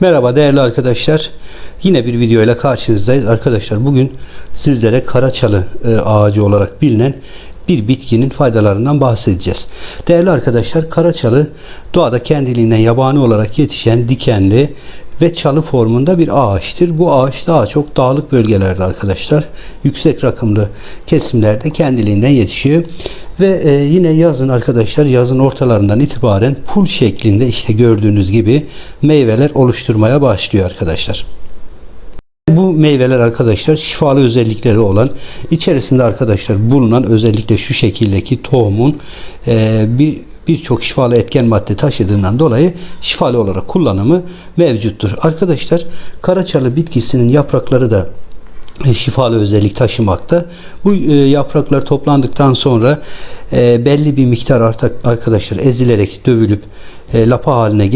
Merhaba değerli arkadaşlar. Yine bir video ile karşınızdayız. Arkadaşlar bugün sizlere karaçalı e, ağacı olarak bilinen bir bitkinin faydalarından bahsedeceğiz. Değerli arkadaşlar karaçalı doğada kendiliğinden yabani olarak yetişen dikenli ve çalı formunda bir ağaçtır. Bu ağaç daha çok dağlık bölgelerde arkadaşlar yüksek rakımlı kesimlerde kendiliğinden yetişiyor. Ve e, yine yazın arkadaşlar yazın ortalarından itibaren pul şeklinde işte gördüğünüz gibi meyveler oluşturmaya başlıyor arkadaşlar. Bu meyveler arkadaşlar şifalı özellikleri olan içerisinde arkadaşlar bulunan özellikle şu şekildeki tohumun e, bir birçok şifalı etken madde taşıdığından dolayı şifalı olarak kullanımı mevcuttur. Arkadaşlar karaçalı bitkisinin yaprakları da e, şifalı özellik taşımakta. Bu e, yapraklar toplandıktan sonra e, belli bir miktar artık arkadaşlar ezilerek dövülüp lapa haline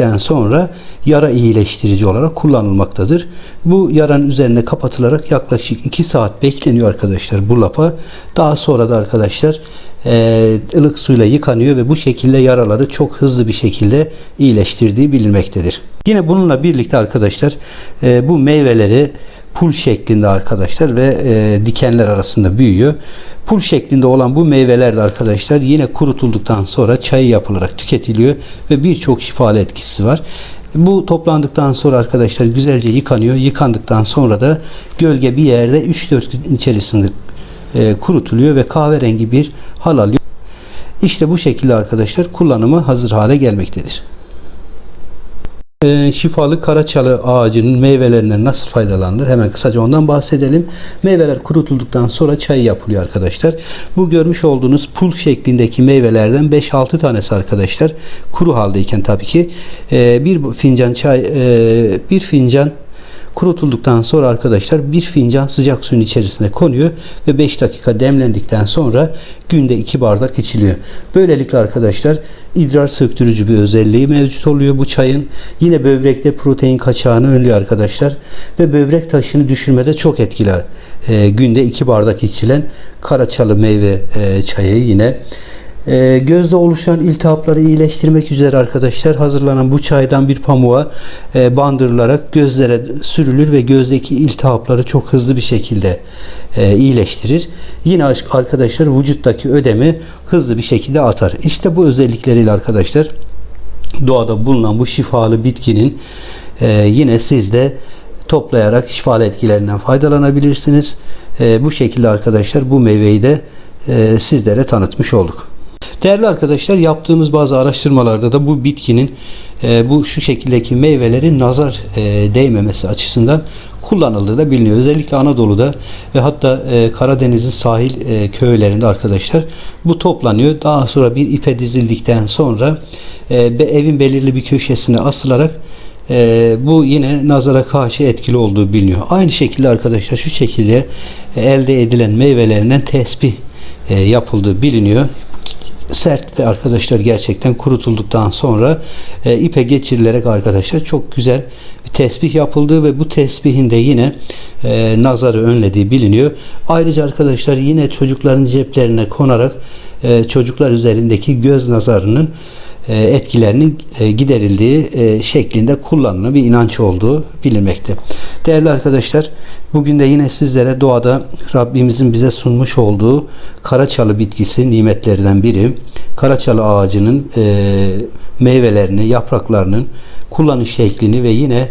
getirildiğinden sonra yara iyileştirici olarak kullanılmaktadır. Bu yaranın üzerine kapatılarak yaklaşık 2 saat bekleniyor arkadaşlar bu lapa. Daha sonra da arkadaşlar e, ılık suyla yıkanıyor ve bu şekilde yaraları çok hızlı bir şekilde iyileştirdiği bilinmektedir. Yine bununla birlikte arkadaşlar e, bu meyveleri pul şeklinde arkadaşlar ve e, dikenler arasında büyüyor. Pul şeklinde olan bu meyveler de arkadaşlar yine kurutulduktan sonra çayı yapılarak tüketiliyor ve birçok şifalı etkisi var. Bu toplandıktan sonra arkadaşlar güzelce yıkanıyor. Yıkandıktan sonra da gölge bir yerde 3-4 gün içerisinde e, kurutuluyor ve kahverengi bir hal alıyor. İşte bu şekilde arkadaşlar kullanımı hazır hale gelmektedir. Ee, şifalı karaçalı ağacının meyvelerinden nasıl faydalanılır? Hemen kısaca ondan bahsedelim. Meyveler kurutulduktan sonra çay yapılıyor arkadaşlar. Bu görmüş olduğunuz pul şeklindeki meyvelerden 5-6 tanesi arkadaşlar kuru haldeyken tabii ki e, bir fincan çay e, bir fincan Kurutulduktan sonra arkadaşlar bir fincan sıcak suyun içerisine konuyor ve 5 dakika demlendikten sonra günde 2 bardak içiliyor. Böylelikle arkadaşlar idrar söktürücü bir özelliği mevcut oluyor bu çayın. Yine böbrekte protein kaçağını önlüyor arkadaşlar ve böbrek taşını düşürmede çok etkili. E, günde 2 bardak içilen karaçalı meyve e, çayı yine e, gözde oluşan iltihapları iyileştirmek üzere arkadaşlar hazırlanan bu çaydan bir pamuğa e, bandırılarak gözlere sürülür ve gözdeki iltihapları çok hızlı bir şekilde e, iyileştirir. Yine arkadaşlar vücuttaki ödemi hızlı bir şekilde atar. İşte bu özellikleriyle arkadaşlar doğada bulunan bu şifalı bitkinin e, yine sizde toplayarak şifalı etkilerinden faydalanabilirsiniz. E, bu şekilde arkadaşlar bu meyveyi de sizlere tanıtmış olduk. Değerli arkadaşlar yaptığımız bazı araştırmalarda da bu bitkinin e, bu şu şekildeki meyvelerin nazar e, değmemesi açısından kullanıldığı da biliniyor. Özellikle Anadolu'da ve hatta e, Karadeniz'in sahil e, köylerinde arkadaşlar bu toplanıyor. Daha sonra bir ipe dizildikten sonra e, evin belirli bir köşesine asılarak e, bu yine nazara karşı etkili olduğu biliniyor. Aynı şekilde arkadaşlar şu şekilde e, elde edilen meyvelerinden tesbih e, yapıldığı biliniyor sert ve arkadaşlar gerçekten kurutulduktan sonra e, ipe geçirilerek arkadaşlar çok güzel bir tesbih yapıldığı ve bu tesbihin de yine e, nazarı önlediği biliniyor. Ayrıca arkadaşlar yine çocukların ceplerine konarak e, çocuklar üzerindeki göz nazarının e, etkilerinin e, giderildiği e, şeklinde kullanılan bir inanç olduğu bilinmekte. Değerli arkadaşlar bugün de yine sizlere doğada Rabbimizin bize sunmuş olduğu karaçalı bitkisi nimetlerinden biri. Karaçalı ağacının meyvelerini, yapraklarının kullanış şeklini ve yine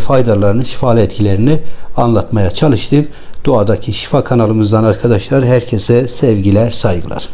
faydalarını, şifalı etkilerini anlatmaya çalıştık. Doğadaki Şifa kanalımızdan arkadaşlar herkese sevgiler, saygılar.